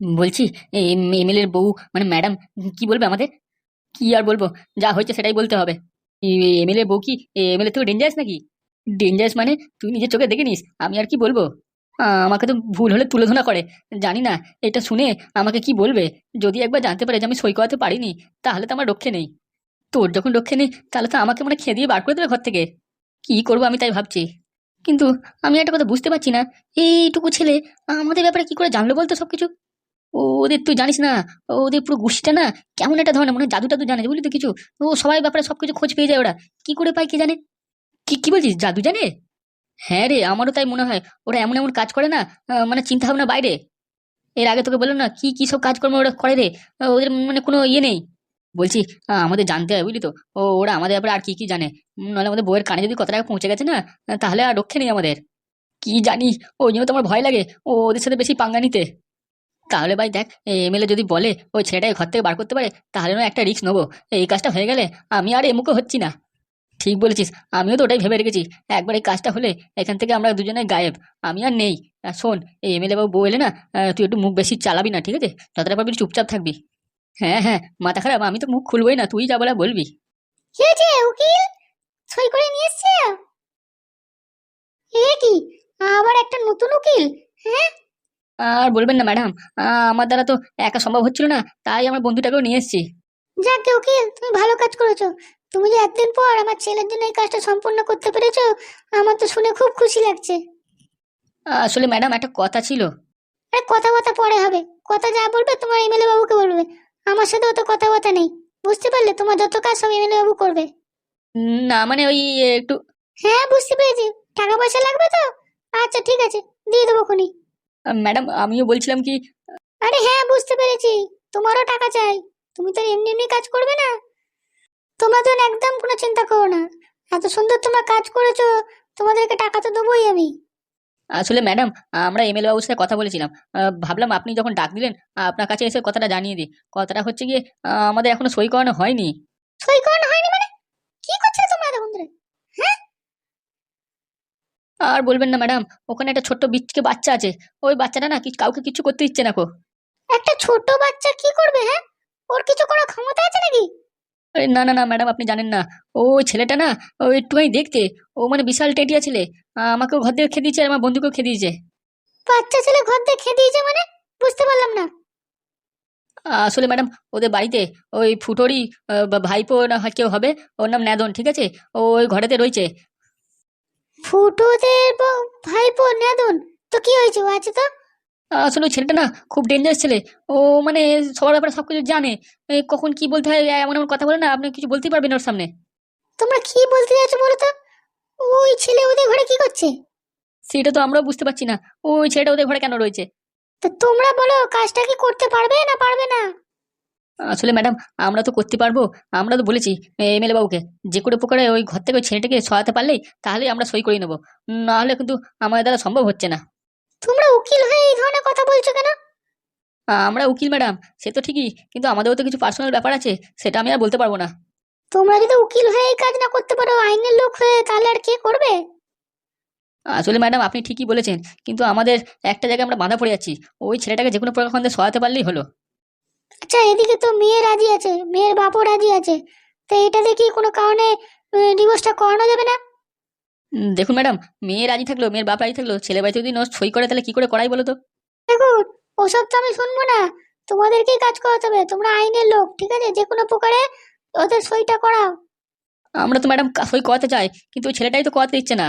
বলছি এমএলএ এর বউ মানে ম্যাডাম, কি বলবে আমাদের? কি আর বলব? যা হয়েছে সেটাই বলতে হবে। এমএলএ বউ কি এমএলএ থেকে ডেঞ্জারাস নাকি? ডেঞ্জারাস মানে তুই নিজের চোখে দেখে নিস, আমি আর কি বলব? আমাকে তো ভুল হলে তুলে তুলোধনা করে, জানি না, এটা শুনে আমাকে কি বলবে? যদি একবার জানতে পারে যে আমি সই করাতে পারিনি, তাহলে তো আমার রক্ষে নেই। তোর যখন রক্ষে নেই, তাহলে তো আমাকে মানে খেয়ে দিয়ে বার করে দেবে ঘর থেকে। কি করব আমি তাই ভাবছি। কিন্তু আমি একটা কথা বুঝতে পারছি না, এইটুকু ছেলে আমাদের ব্যাপারে কি করে জানলো বলতো সবকিছু? ও ওদের তুই জানিস না, ওদের পুরো গোষ্ঠীটা না কেমন একটা ধরনের মানে জাদু টাদু জানে বুঝলি তো কিছু? ও সবাই ব্যাপারে সবকিছু খোঁজ পেয়ে যায় ওরা। কি করে পায় কি জানে? কি কি বলছিস, জাদু জানে? হ্যাঁ রে, আমারও তাই মনে হয়। ওরা এমন এমন কাজ করে না মানে চিন্তা ভাবনা বাইরে। এর আগে তোকে বললাম না, কি কি সব কাজকর্ম ওরা করে রে? ওদের মানে কোনো ইয়ে নেই। বলছি আমাদের জানতে হয় বুঝলি তো। ও, ওরা আমাদের ব্যাপারে আর কি কি জানে? নাহলে আমাদের বইয়ের কানে যদি কত টাকা পৌঁছে গেছে না, তাহলে আর রক্ষে নেই আমাদের। কি জানি, ওই জন্য তো আমার ভয় লাগে, ও ওদের সাথে বেশি পাঙ্গা নিতে। তাহলে ভাই দেখ এমএলএ যদি বলে ওই ছেলেটাকে ঘর থেকে বার করতে পারে, তাহলে না একটা রিস্ক নেব। এই কাজটা হয়ে গেলে আমি আর এমুখো হচ্ছি না। ঠিক বলেছিস, আমিও তো ওটাই ভেবে রেখেছি। একবার এই কাজটা হলে এখান থেকে আমরা দুজনে গায়েব। আমি আর নেই। আর শোন, এই এমএলএ বাবু এলে না তুই একটু মুখ বেশি চালাবি না, ঠিক আছে? যতটা পারবি চুপচাপ থাকবি। হ্যাঁ হ্যাঁ মাথা খারাপ, আমি তো মুখ খুলবোই না, তুই যা বলা বলবি। সই করে নিয়ে এ কি, আবার একটা নতুন উকিল? হ্যাঁ? আর বলবেন না ম্যাডাম। আমার দ্বারা তো একা সম্ভব হচ্ছিল না তাই আমার বন্ধুটাকেও নিয়ে এসেছি। যাকে উকিল তুমি ভালো কাজ করেছ। তুমি যে একদিন পর আমার ছেলের জন্য এই কাজটা সম্পূর্ণ করতে পেরেছ আমার তো শুনে খুব খুশি লাগছে। আসলে ম্যাডাম একটা কথা ছিল। আরে কথাবার্তা পরে হবে। কথা যা বলবে তোমার এমএলএ বাবুকে বলবে। আমার সাথে অত কথাবার্তা নেই। বুঝতে পারলে তোমার যত কাজ সব এমএলএ বাবু করবে না মানে ওই একটু হ্যাঁ বুঝতে পেরেছি। টাকা পয়সা লাগবে তো? আচ্ছা ঠিক আছে। দিয়ে দেবো খুনি। ম্যাডাম আমিও বলছিলাম কি আরে হ্যাঁ বুঝতে পেরেছি। তোমারও টাকা চাই। তুমি তো এমনি এমনি কাজ করবে না? তোমরা তো একদম কোনো চিন্তা করো না। এত সুন্দর তোমরা কাজ করেছ তোমাদেরকে টাকা তো দেবোই আমি। আসলে ম্যাডাম আমরা এমএলএ বাবুর সাথে কথা বলেছিলাম। ভাবলাম আপনি যখন ডাক দিলেন আপনার কাছে এসে কথাটা জানিয়ে দিই। কথাটা হচ্ছে গিয়ে আমাদের এখনও সই করানো হয়নি। সই করানো হয়নি মানে কি করছ তোমরা এতক্ষণ ধরে আর বলবেন না ম্যাডাম ওখানে একটা ছোট্ট বিচকে বাচ্চা আছে। ওই বাচ্চাটা না কিছু কাউকে কিছু করতে দিচ্ছে না কো। একটা ছোট বাচ্চা কি করবে হ্যাঁ? ওর কিছু করার ক্ষমতা আছে নাকি? আরে না না না ম্যাডাম আপনি জানেন না। ওই ছেলেটা না ও একটুখানি দেখতে ও মানে বিশাল টেটিয়া ছেলে। আহ, আমাকেও ঘর দিয়ে খেয়ে দিয়েছে আর আমার বন্ধুকেও খেয়ে দিয়েছে। বাচ্চা ছেলে ঘর দিয়ে খেয়ে দিয়েছে মানে? বুঝতে পারলাম না। আসলে ম্যাডাম ওদের বাড়িতে ওই ফুটোরই আহ, বা ভাইপো না হয় কেউ হবে ওর নাম ন্যাদন ঠিক আছে? ও ওই ঘরেতে রয়েছে। ফুটোদের ভাইপো নেদন তো কি হয়েছে? ও আছে তো? আসলে ওই ছেলেটা না খুব ডেঞ্জারাস ছেলে। ও মানে সবার ব্যাপারে সব কিছু জানে। এ, কখন কি বলতে হয় এমন এমন কথা বলে না আপনি কিছু বলতেই পারবেন ওর সামনে। তোমরা কি বলতে চাইছো বলো তো? ওই ছেলে ওদের ঘরে কি করছে? সেটা তো আমরাও বুঝতে পারছি না। ওই ছেলেটা ওদের ঘরে কেন রয়েছে? তা তোমরা বলো কাজটা কি করতে পারবে না পারবে না? আসলে ম্যাডাম আমরা তো করতে পারব। আমরা তো বলেছি এমএলএ বাবুকে যে করে প্রকারে ওই ঘর থেকে ওই ছেলেটাকে সহায়তা পারলেই তাহলেই আমরা সই করে নেব। নাহলে কিন্তু আমাদের দ্বারা সম্ভব হচ্ছে না। তোমরা উকিল হয়ে এই ধরনের কথা বলছো কেন? আমরা উকিল ম্যাডাম সে তো ঠিকই কিন্তু আমাদেরও তো কিছু পার্সোনাল ব্যাপার আছে সেটা আমি আর বলতে পারব না। তোমরা যদি উকিল হয়ে এই কাজ না করতে পারো আইনের লোক হয়ে তাহলে আর কে করবে? আসলে ম্যাডাম আপনি ঠিকই বলেছেন কিন্তু আমাদের একটা জায়গায় আমরা বাঁধা পড়ে যাচ্ছি ওই ছেলেটাকে যে কোনো প্রকার সহায়তা পারলেই হলো। আচ্ছা এদিকে তো মেয়ে রাজি আছে মেয়ের বাপও রাজি আছে। তো এটা দেখি কোনো কারণে ডিভোর্সটা করানো যাবে না? দেখুন ম্যাডাম মেয়ে রাজি থাকল মেয়ের বাপ রাজি থাকল ছেলে বাড়িতে যদি ন সই করে তাহলে কি করে করাই বলো তো? দেখুন ওসব তো আমি শুনব না। তোমাদেরকেই কাজ করাতে হবে তোমরা আইনের লোক ঠিক আছে? যে কোনো প্রকারে ওদের সইটা করাও। আমরা তো ম্যাডাম সই করাতে চাই কিন্তু ওই ছেলেটাই তো করাতে দিচ্ছে না।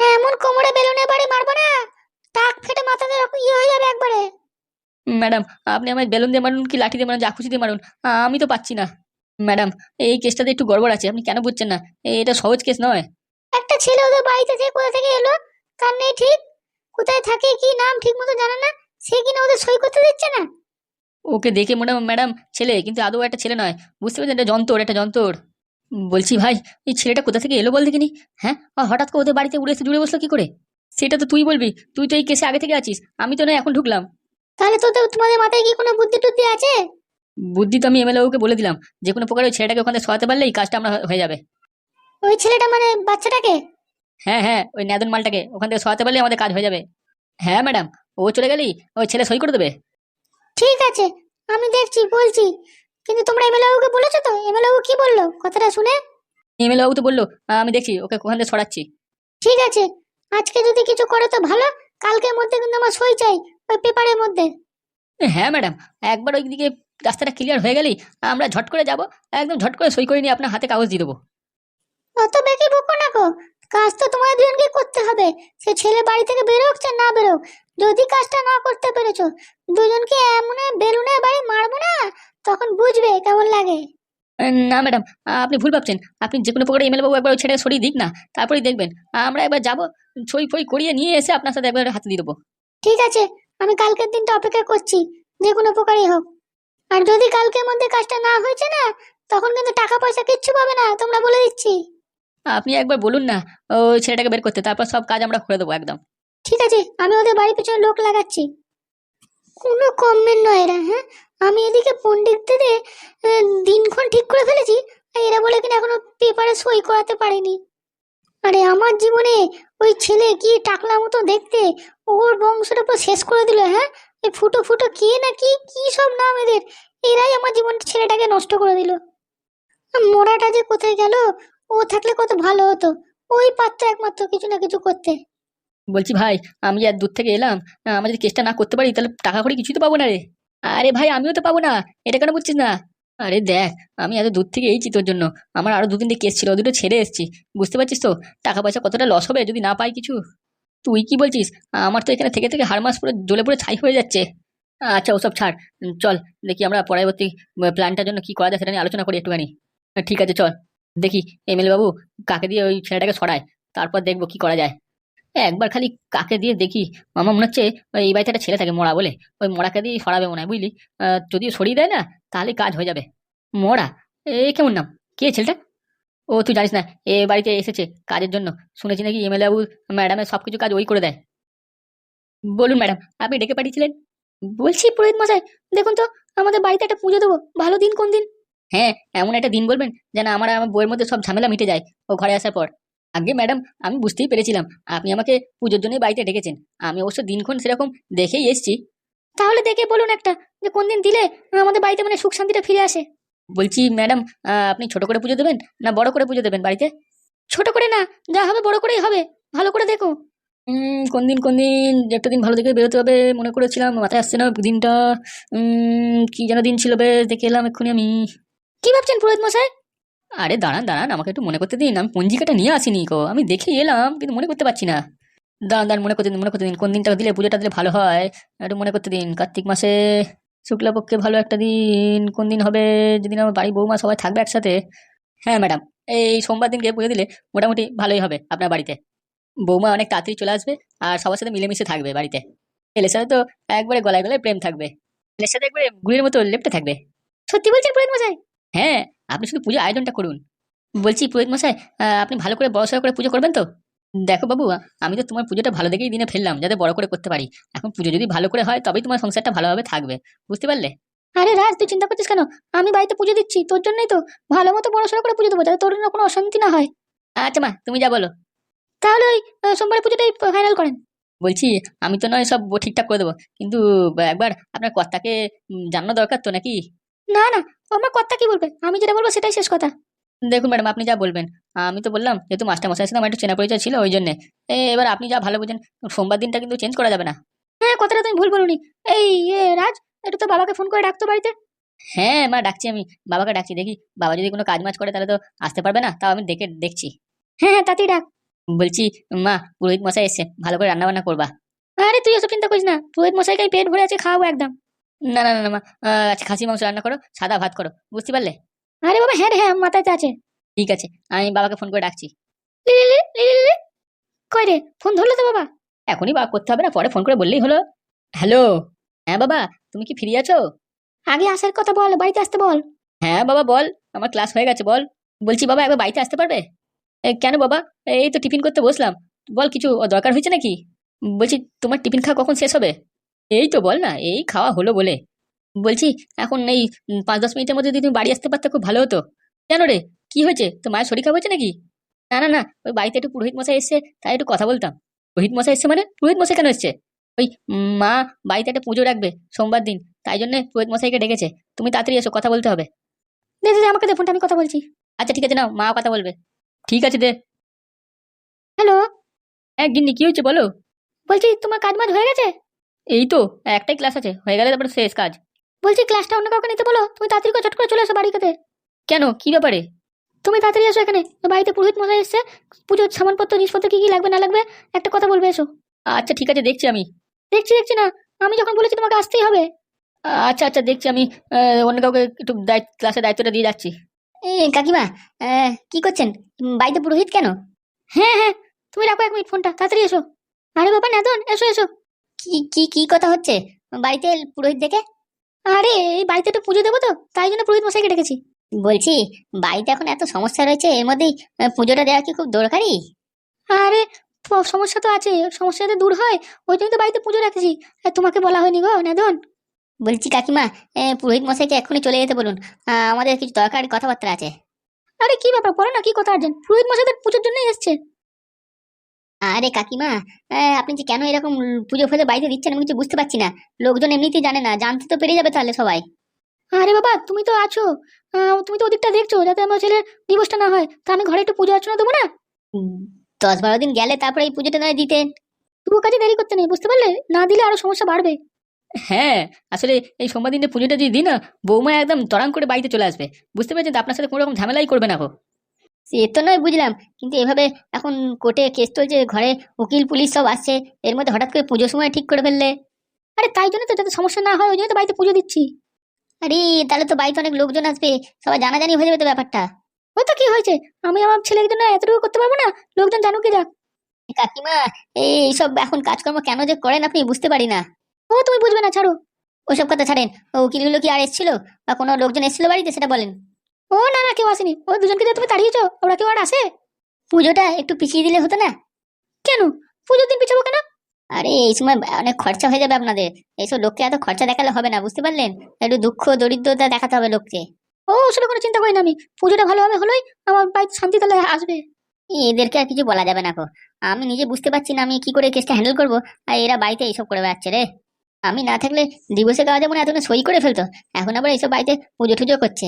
হ্যাঁ, এমন কোমরে বেলুনে বাড়ি মারবো না? টাক ফেটে মাথাতে ইয়ে হয়ে যাবে একবারে। ম্যাডাম আপনি আমার বেলুন দিয়ে মারুন কি লাঠি দিয়ে মারুন যা খুশি দিয়ে মারুন? আমি তো পাচ্ছি না। ম্যাডাম এই কেসটাতে একটু গড়বড় আছে আপনি কেন বুঝছেন না? এটা সহজ কেস নয়। একটা ছেলে ওদের বাড়িতে যে কোথা থেকে এলো তার নেই ঠিক। কোথায় থাকে কি নাম ঠিক মতো জানে না সে কিনা ওদের সই করতে দিচ্ছে না? ওকে দেখে মনে ম্যাডাম ছেলে কিন্তু আদৌ একটা ছেলে নয়। বুঝতে পেরেছেন? এটা যন্তর এটা যন্তর। বলছি ভাই এই ছেলেটা কোথা থেকে এলো বল দেখিনি হ্যাঁ? আর হঠাৎ করে ওদের বাড়িতে উড়ে এসে জুড়ে বসল কি করে? সেটা তো তুই বলবি। তুই তো এই কেসে আগে থেকে আছিস। আমি তো নয় এখন ঢুকলাম। তাহলে তো তোমাদের মাথায় কি কোনো বুদ্ধি টুদ্ধি আছে? বুদ্ধি তো আমি এমএলএ ওকে বলে দিলাম। যে কোনো প্রকার ওই ছেলেটাকে ওখানে সরাতে পারলে এই কাজটা আমরা হয়ে যাবে। ওই ছেলেটা মানে বাচ্চাটাকে? হ্যাঁ হ্যাঁ ওই ন্যাদন মালটাকে। ওখান থেকে সরাতে পারলে আমাদের কাজ হয়ে যাবে। হ্যাঁ ম্যাডাম ও চলে গেলেই ওই ছেলে সই করে দেবে। ঠিক আছে আমি দেখছি বলছি। কিন্তু তোমরা এমএলএ বাবুকে বলেছ তো? এমএলএ বাবু কি বলল? কথাটা শুনে? এমএলএ বাবু তো বলল আহ, আমি দেখছি ওকে ওখান থেকে ছড়াচ্ছি ঠিক আছে আজকে যদি কিছু করো তো ভালো কালকের মধ্যে কিন্তু আমার সই চাই। ওই পেপারের মধ্যে। হ্যাঁ ম্যাডাম। একবার ওইদিকে রাস্তাটা ক্লিয়ার হয়ে গেলেই আমরা ঝট করে যাব একদম ঝট করে সই করে নিয়ে আপনার হাতে কাগজ দিয়ে দেবো। অত বেশি বকো না গো। কাজ তো তোমার দুজনকে করতে হবে। সে ছেলে বাড়ি থেকে বেরোক চাই না বেরোক। যদি কাজটা না করতে পেরেছ দুজনকে এমন বেলুনের বাড়ি মারবো না তখন বুঝবে কেমন লাগে। না ম্যাডাম আপনি ভুল ভাবছেন। আপনি যে কোনো প্রকারে এমএলএ বাবু একবার ছেড়ে সরিয়ে দিক না তারপরেই দেখবেন। আমরা একবার যাব সই ফই করিয়ে নিয়ে এসে আপনার সাথে একবার হাতে দিয়ে দেবো। ঠিক আছে আমি কালকের দিনটা অপেক্ষা করছি যে কোনো প্রকারই হোক। আর যদি কালকের মধ্যে কাজটা না হয়েছে না তখন কিন্তু টাকা পয়সা কিচ্ছু পাবে না তোমরা বলে দিচ্ছি। আপনি একবার বলুন না ওই ছেলেটাকে বের করতে তারপর সব কাজ আমরা করে দেবো একদম। ঠিক আছে আমি ওদের বাড়ির পিছনে লোক লাগাচ্ছি। কোনো কমমেন্ট নয় এরা হ্যাঁ? আমি এদিকে পণ্ডিতদের দিনক্ষণ ঠিক করে ফেলেছি আর এরা বলে কিনা এখনও পেপারে সই করাতে পারিনি। আরে আমার জীবনে ওই ছেলে কি টাকলা মতো দেখতে ওর বংশটা পুরো শেষ করে দিল হ্যাঁ? এই ফুটো ফুটো কে না কি কি সব নাম এদের? এরাই আমার জীবন ছেলেটাকে নষ্ট করে দিল। মোড়াটা যে কোথায় গেল? ও থাকলে কত ভালো হতো। ওই পাত্র একমাত্র কিছু না কিছু করতে। বলছি ভাই, আমি আর দূর থেকে এলাম, আমরা যদি কেসটা না করতে পারি, তাহলে টাকা করে কিছুই তো পাবো না রে। আরে ভাই, আমিও তো পাবো না। এটা কেন বুঝছিস না? আরে দেখ, আমি এত দূর থেকে এইছি তোর জন্য। আমার আরও দু তিনটে কেস ছিল ও দুটো ছেড়ে এসেছি। বুঝতে পারছিস তো? টাকা পয়সা কতটা লস হবে যদি না পাই কিছু? তুই কি বলছিস? আমার তো এখানে থেকে থেকে হাড় মাস পুরো জ্বলে পুরো ছাই হয়ে যাচ্ছে। আচ্ছা ওসব ছাড়। চল, দেখি আমরা পরবর্তী প্ল্যানটার জন্য কি করা যায় সেটা নিয়ে আলোচনা করি একটুখানি। ঠিক আছে, চল। দেখি এমএলএ বাবু কাকে দিয়ে ওই ছেলেটাকে সরায়, তারপর দেখব কি করা যায়। একবার খালি কাকে দিয়ে দেখি। আমার মনে হচ্ছে এই বাড়িতে একটা ছেলে থাকে, মোড়া বলে। ওই মোড়াকে দিয়ে সরাবে মনে হয়, বুঝলি? যদি সরিয়ে দেয় না তাহলে কাজ হয়ে যাবে। মরা এ, কেমন নাম? কে ছেলেটা? ও, তুই জানিস না, এ বাড়িতে এসেছে কাজের জন্য। শুনেছি নাকি এমএলএ বাবু ম্যাডামের সব কিছু কাজ ওই করে দেয়। বলুন ম্যাডাম, আপনি ডেকে পাঠিয়েছিলেন? বলছি পুরোহিত মশাই, দেখুন তো, আমাদের বাড়িতে একটা পুজো দেবো, ভালো দিন কোন দিন? হ্যাঁ এমন একটা দিন বলবেন যেন আমার আমার বইয়ের মধ্যে সব ঝামেলা মিটে যায় ও ঘরে আসার পর। আগে ম্যাডাম, আমি বুঝতেই পেরেছিলাম, আপনি আমাকে পুজোর জন্যই বাড়িতে ডেকেছেন। আমি অবশ্য দিনক্ষণ সেরকম দেখেই এসেছি। তাহলে দেখে বলুন একটা, যে কোন দিন দিলে আমাদের বাড়িতে মানে সুখ শান্তিটা ফিরে আসে। বলছি, ম্যাডাম আপনি ছোট করে পুজো দেবেন না বড় করে পুজো দেবেন বাড়িতে? ছোট করে না, যা হবে বড় করেই হবে, ভালো করে দেখো। কোন দিন কোন দিন, একটা দিন ভালো দেখে বেরোতে হবে, মনে করেছিলাম, মাথায় আসছে না দিনটা কি যেন দিন ছিল বেশ দেখে এলাম এক্ষুনি আমি। কি ভাবছেন পুরোহিত মশাই? আরে, দাঁড়ান দাঁড়ান, আমাকে একটু মনে করতে দিন, আমি পঞ্জিকাটা নিয়ে আসিনি গো, আমি দেখে এলাম, কিন্তু মনে করতে পারছি না। দাঁড়ান দাঁড়ান, মনে করতে দিন, মনে করতে দিন, কোন দিনটা দিলে পুজোটা দিলে ভালো হয়, একটু মনে করতে দিন, কার্তিক মাসে শুক্লাপক্ষে ভালো একটা দিন, কোন দিন হবে? যেদিন আমার বাড়ি বৌমা সবাই থাকবে একসাথে? হ্যাঁ ম্যাডাম এই সোমবার দিনকে পুজো দিলে মোটামুটি ভালোই হবে আপনার বাড়িতে। বৌমা অনেক তাড়াতাড়ি চলে আসবে আর সবার সাথে মিলেমিশে থাকবে বাড়িতে। ছেলের সাথে তো একবারে গলায় গলায় প্রেম থাকবে। ছেলের সাথে একবারে গুড়ির মতো লেপটে থাকবে। সত্যি বলছেন পুরোহিত মশাই? হ্যাঁ আপনি শুধু পুজো আয়োজনটা করুন। বলছি পুরোহিত মশাই আপনি ভালো করে বড় সড়ো করে পুজো করবেন তো? দেখো বাবু আমি তো তোমার পুজোটা ভালো দেখেই দিনে ফেললাম যাতে বড় করে করতে পারি। এখন পুজো যদি ভালো করে হয় তবেই তোমার সংসারটা ভালোভাবে থাকবে। বুঝতে পারলে? আরে রাজ তুই চিন্তা করছিস কেন? আমি বাড়িতে পুজো দিচ্ছি তোর জন্যই তো। ভালো মতো পড়াশোনা করে পুজো দেবো যাতে তোর জন্য কোনো অশান্তি না হয়। আচ্ছা মা তুমি যা বলো। তাহলে ওই আহ, সোমবারের পুজোটাই ফাইনাল করেন। বলছি আমি তো নয় সব ঠিকঠাক করে দেবো। কিন্তু একবার আপনার কর্তাকে জানানো দরকার তো নাকি? না না আমার কথা কি বলবে? আমি যেটা বলব সেটাই শেষ কথা। দেখুন ম্যাডাম আপনি যা বলবেন। আমি তো বললাম যেহেতু মাস্টার সাথে আমার একটু চেনা পরিচয় ছিল ওই জন্যে। এবার আপনি যা ভালো বুঝেন সোমবার দিনটা কিন্তু চেঞ্জ করা যাবে না। হ্যাঁ কথাটা তুমি ভুল বলুনি। এই এ, রাজ একটু তো বাবাকে ফোন করে ডাকতো বাড়িতে। হ্যাঁ মা ডাকছি আমি। বাবাকে ডাকছি দেখি বাবা যদি কোনো কাজ মাজ করে তাহলে তো আসতে পারবে না। তাও আমি দেখে দেখছি। হ্যাঁ হ্যাঁ তাতেই ডাক। বলছি মা পুরোহিত মশাই এসছে ভালো করে রান্না বান্না করবা। আরে তুই এসব চিন্তা করিস না। পুরোহিত মশাইকে পেট ভরে আছে খাওয়াবো একদম। না না না মা আচ্ছা খাসি মাংস রান্না করো সাদা ভাত করো। বুঝতে পারলে? আরে বাবা হ্যাঁ হ্যাঁ মাথায় আছে। ঠিক আছে, আমি বাবাকে ফোন করে ডাকছি। রে ফোন ধরলো তো বাবা। এখনই বা করতে হবে না, পরে ফোন করে বললেই হলো। হ্যালো হ্যাঁ বাবা, তুমি কি ফ্রি আছো? আগে আসার কথা বল, বাড়িতে আসতে বল। হ্যাঁ বাবা, বল, আমার ক্লাস হয়ে গেছে, বল। বলছি বাবা, একবার বাড়িতে আসতে পারবে? কেন বাবা? এই তো টিফিন করতে বসলাম। বল, কিছু দরকার হয়েছে নাকি? বলছি, তোমার টিফিন খাওয়া কখন শেষ হবে? এই তো বল না, এই খাওয়া হলো বলে। বলছি, এখন এই পাঁচ দশ মিনিটের মধ্যে যদি তুমি বাড়ি আসতে পারতে, খুব ভালো হতো। কেন রে? কি হয়েছে? তো মায়ের শরীর খারাপ হয়েছে নাকি? না না না, ওই বাড়িতে একটু পুরোহিত মশাই এসছে, তাই একটু কথা বলতাম। পুরোহিত মশাই এসছে মানে? পুরোহিত মশাই কেন এসছে? ওই মা বাড়িতে একটা পুজো রাখবে সোমবার দিন, তাই জন্য পুরোহিত মশাইকে ডেকেছে। তুমি তাড়াতাড়ি এসো, কথা বলতে হবে। দে দে আমাকে দে, ফোনটা আমি কথা বলছি। আচ্ছা ঠিক আছে, নাও, মা কথা বলবে। ঠিক আছে, দে। হ্যালো? হ্যাঁ গিন্নি, কি হয়েছে বলো? বলছি, তোমার কাজ মাজ হয়ে গেছে? এই তো, একটাই ক্লাস আছে, হয়ে গেলে তারপরে শেষ কাজ। বলছি ক্লাসটা অন্য কাউকে নিতে বলো? তুমি তাড়াতাড়ি করে চট করে চলে এসো বাড়িতে। কেন? কি ব্যাপারে? তুমি তাড়াতাড়ি এসো এখানে। বাড়িতে পুরোহিত মশাই এসছে। পুজোর সামানপত্র জিনিসপত্র কি কি লাগবে না লাগবে একটা কথা বলবে এসো। আচ্ছা ঠিক আছে দেখছি আমি। দেখছি দেখছি না। আমি যখন বলেছি তোমাকে আসতেই হবে। আচ্ছা আচ্ছা দেখছি আমি। অন্য কাউকে একটু ক্লাসের দায়িত্বটা দিয়ে যাচ্ছি। কাকিমা কি করছেন? বাড়িতে পুরোহিত কেন? হ্যাঁ হ্যাঁ তুমি রাখো এক মিনিট ফোনটা তাড়াতাড়ি এসো। আরে বাবা নাদন এসো এসো। কি কি কি কথা হচ্ছে? বাড়িতে পুরোহিত দেখে? আরে, এই বাড়িতে একটু পুজো দেবো তো, তাই জন্য পুরোহিত মশাইকে ডেকেছি। বলছি, বাড়িতে এখন এত সমস্যা রয়েছে, এর মধ্যেই পুজোটা দেওয়া কি খুব দরকারি? আরে সমস্যা তো আছে, সমস্যা যাতে দূর হয়, ওই জন্য তো বাড়িতে পুজো রাখেছি। তোমাকে বলা হয়নি গো, নাদন। বলছি কাকিমা পুরোহিত মশাইকে এক্ষুনি চলে যেতে বলুন। আমাদের কিছু দরকারি কথাবার্তা আছে। আরে, কি ব্যাপার? বলো না, কি কথা আর্জেন্ট? পুরোহিত মশাই তো পুজোর জন্যই এসছে। আরে কাকিমা আপনি যে কেন এরকম পুজো ফুজো বাড়িতে দিচ্ছেন আমি কিছু বুঝতে পারছি না। লোকজন এমনিতেই জানে না জানতে তো পেরে যাবে তাহলে সবাই। আরে বাবা তুমি তো আছো। তুমি তো ওদিকটা দেখছ যাতে আমার ছেলের দিবসটা না হয়। তা আমি ঘরে একটু পুজো অর্চনা দেবো না? দশ বারো দিন গেলে তারপরে এই পুজোটা নয় দিতেন। তবু কাজে দেরি করতে নেই বুঝতে পারলে? না দিলে আরও সমস্যা বাড়বে। হ্যাঁ আসলে এই সোমবার দিনে পুজোটা যদি দিই না বৌমা একদম তরাং করে বাড়িতে চলে আসবে। বুঝতে পেরেছেন তো আপনার সাথে কোনো রকম ঝামেলাই করবে না গো। সে তো নয় বুঝলাম। কিন্তু এভাবে এখন কোর্টে কেস চলছে, ঘরে উকিল, পুলিশ সব আসছে, এর মধ্যে হঠাৎ করে পুজোর সময় ঠিক করে ফেললে। আরে তাই জন্য তো যাতে সমস্যা না হয়, ওই জন্য তো বাড়িতে পুজো দিচ্ছি। আরে তাহলে তো বাড়িতে অনেক লোকজন আসবে, সবাই জানাজানি হয়ে যাবে তো ব্যাপারটা। ওই তো কি হয়েছে? আমি আমার ছেলের জন্য এতটুকু করতে পারব না, লোকজন জানুক যাক কাকিমা এই এইসব এখন কাজকর্ম কেন যে করেন আপনি বুঝতে পারি না। ও তুমি বুঝবে না, ছাড়ো। ওসব কথা ছাড়েন, ও উকিলগুলো কি আর এসেছিল? বা কোনো লোকজন এসেছিল বাড়িতে, সেটা বলেন। ও না না কেউ আসেনি। ও দুজনকে যে তুমি তাড়িয়েছো ওরা কেউ আর আসে? পুজোটা একটু পিছিয়ে দিলে হতো না? কেন? পুজোর দিন পিছাবো কেন? আরে এই সময় অনেক খরচা হয়ে যাবে আপনাদের। এইসব লোককে এত খরচা দেখালে হবে না বুঝতে পারলেন? একটু দুঃখ দরিদ্রতা দেখাতে হবে লোককে। ও সেটা কোনো চিন্তা করি না আমি। পুজোটা ভালোভাবে হলোই আমার বাড়িতে শান্তি তাহলে আসবে। এদেরকে আর কিছু বলা যাবে না কো আমি নিজে বুঝতে পারছি না আমি কি করে কেসটা হ্যান্ডেল করব। আর এরা বাড়িতে এইসব করে বেড়াচ্ছে রে। আমি না থাকলে দিবসে গাওয়া যেমন এতক্ষণ সই করে ফেলতো। এখন আবার এইসব বাড়িতে পুজো টুজো করছে।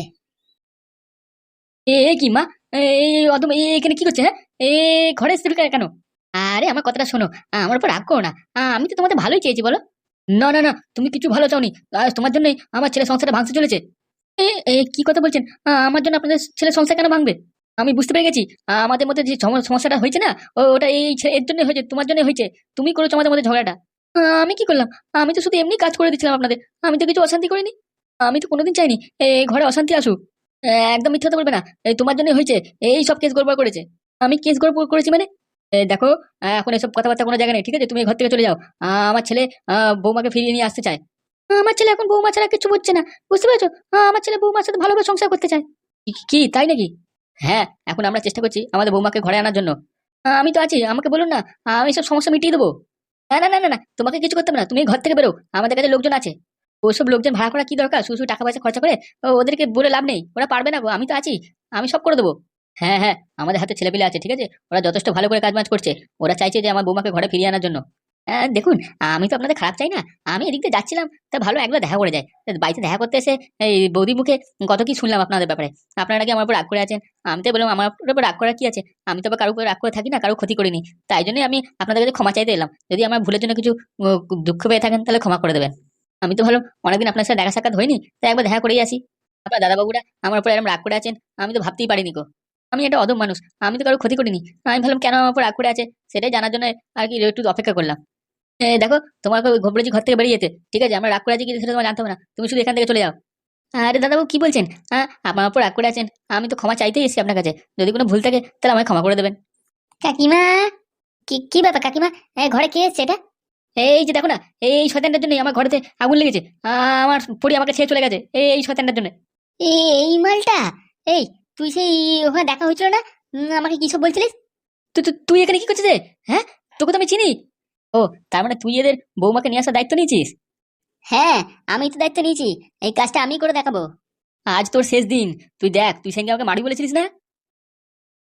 এ এ কি মা? এই অদম এখানে কি করছে হ্যাঁ? এ ঘরে এসেছিল কেন? আরে আমার কথাটা শোনো। আমার উপর রাগ করো না। আমি তো তোমাদের ভালোই চেয়েছি বলো। না না না তুমি কিছু ভালো চাওনি। তোমার জন্যই আমার ছেলে সংসারটা ভাঙতে চলেছে। এ এ কি কথা বলছেন? আমার জন্য আপনাদের ছেলে সংসার কেন ভাঙবে? আমি বুঝতে পেরে গেছি। আমাদের মধ্যে যে সমস্যাটা হয়েছে না ওটা এই এর জন্য হয়েছে তোমার জন্য হয়েছে। তুমি করেছ আমাদের মধ্যে ঝগড়াটা। আমি কি করলাম? আমি তো শুধু এমনি কাজ করে দিচ্ছিলাম আপনাদের। আমি তো কিছু অশান্তি করিনি। আমি তো কোনোদিন চাইনি এই ঘরে অশান্তি আসুক। এ, একদম মিথ্যা বলবে না। তোমার জন্য হয়েছে। এই সব কেস গড়বড় করেছে। আমি কেস গড়বড় করেছি মানে? দেখো এখন এসব কথাবার্তা কোনো জায়গা নেই, ঠিক আছে? তুমি ঘর থেকে চলে যাও। আমার ছেলে বৌমাকে ফিরিয়ে নিয়ে আসতে চায়। আমার ছেলে এখন বৌমা ছাড়া কিছু বুঝছে না। বুঝতে পেরেছ? আমার ছেলে বৌমার সাথে ভালোভাবে সংসার করতে চায়। কি- তাই নাকি? হ্যাঁ এখন আমরা চেষ্টা করছি আমাদের বৌমাকে ঘরে আনার জন্য। আমি তো আছি, আমাকে বলুন না। আমি সব সমস্যা মিটিয়ে দেবো। না না না না, তোমাকে কিছু করতে হবে না। তুমি ঘর থেকে বেরো। আমাদের কাছে লোকজন আছে। ওসব লোকজন ভাড়া করা কি দরকার? শুধু টাকা পয়সা খরচা করে ওদেরকে বলে লাভ নেই। ওরা পারবে না গো, আমি তো আছি। আমি সব করে দেবো। হ্যাঁ হ্যাঁ আমাদের হাতে ছেলেপিলে আছে, ঠিক আছে? ওরা যথেষ্ট ভালো করে কাজ বাজ করছে। ওরা চাইছে যে আমার বৌমাকে ঘরে ফিরিয়ে আনার জন্য। হ্যাঁ দেখুন, আমি তো আপনাদের খারাপ চাই না। আমি এদিক দিয়ে যাচ্ছিলাম, তা ভালো একবার দেখা করে যায় বাড়িতে দেখা করতে এসে এই বৌদি মুখে কত কি শুনলাম আপনাদের ব্যাপারে। আপনারা নাকি আমার উপর রাগ করে আছেন? আমি তো বললাম, আমার উপর রাগ করা কি আছে? আমি তো কারোর উপর রাগ করে থাকি না কারও ক্ষতি করিনি। তাই জন্যই আমি আপনাদের কাছে ক্ষমা চাইতে এলাম। যদি আমার ভুলের জন্য কিছু দুঃখ পেয়ে থাকেন, তাহলে ক্ষমা করে দেবেন। আমি তো ভালো অনেকদিন আপনার সাথে দেখা সাক্ষাৎ হয়নি, তাই একবার দেখা করেই আসি। আপনার দাদাবাবুরা আমার উপর এরকম রাগ করে আছেন, আমি তো ভাবতেই পারিনি গো। আমি একটা অদম মানুষ, আমি তো কারও ক্ষতি করিনি। আমি ভাবলাম কেন আমার উপর রাগ করে আছে, সেটাই জানার জন্য আর কি একটু অপেক্ষা করলাম। দেখো ওই ঘবরেজি ঘর থেকে বেরিয়ে যেতে। ঠিক আছে, আমরা রাগ করে আছি কি সেটা তোমার জানতে হবে না। তুমি শুধু এখান থেকে চলে যাও। আরে দাদাবাবু, কি বলছেন? হ্যাঁ আমার উপর রাগ করে আছেন, আমি তো ক্ষমা চাইতেই এসেছি আপনার কাছে। যদি কোনো ভুল থাকে, তাহলে আমায় ক্ষমা করে দেবেন। কাকিমা, কি কি ব্যাপার কাকিমা? ঘরে কে এসছে এটা? এই যে দেখো না এই শয়তানটার জন্য আমার ঘরেতে আগুন লেগেছে। আমার পড়ি আমাকে ছেড়ে চলে গেছে এই শয়তানটার জন্য। এই মালটা? এই তুই সেই ওখানে দেখা হয়েছিল না? আমাকে কি সব বলছিলিস? তুই তুই- এখানে কি করছিস হ্যাঁ? তোকে তো আমি চিনি। ও তার মানে তুই এদের বৌমাকে নিয়ে আসার দায়িত্ব নিয়েছিস? হ্যাঁ আমি তো দায়িত্ব নিয়েছি। এই কাজটা আমি করে দেখাবো। আজ তোর শেষ দিন। তুই দেখ তুই সেদিন আমাকে মারি বলেছিলিস না?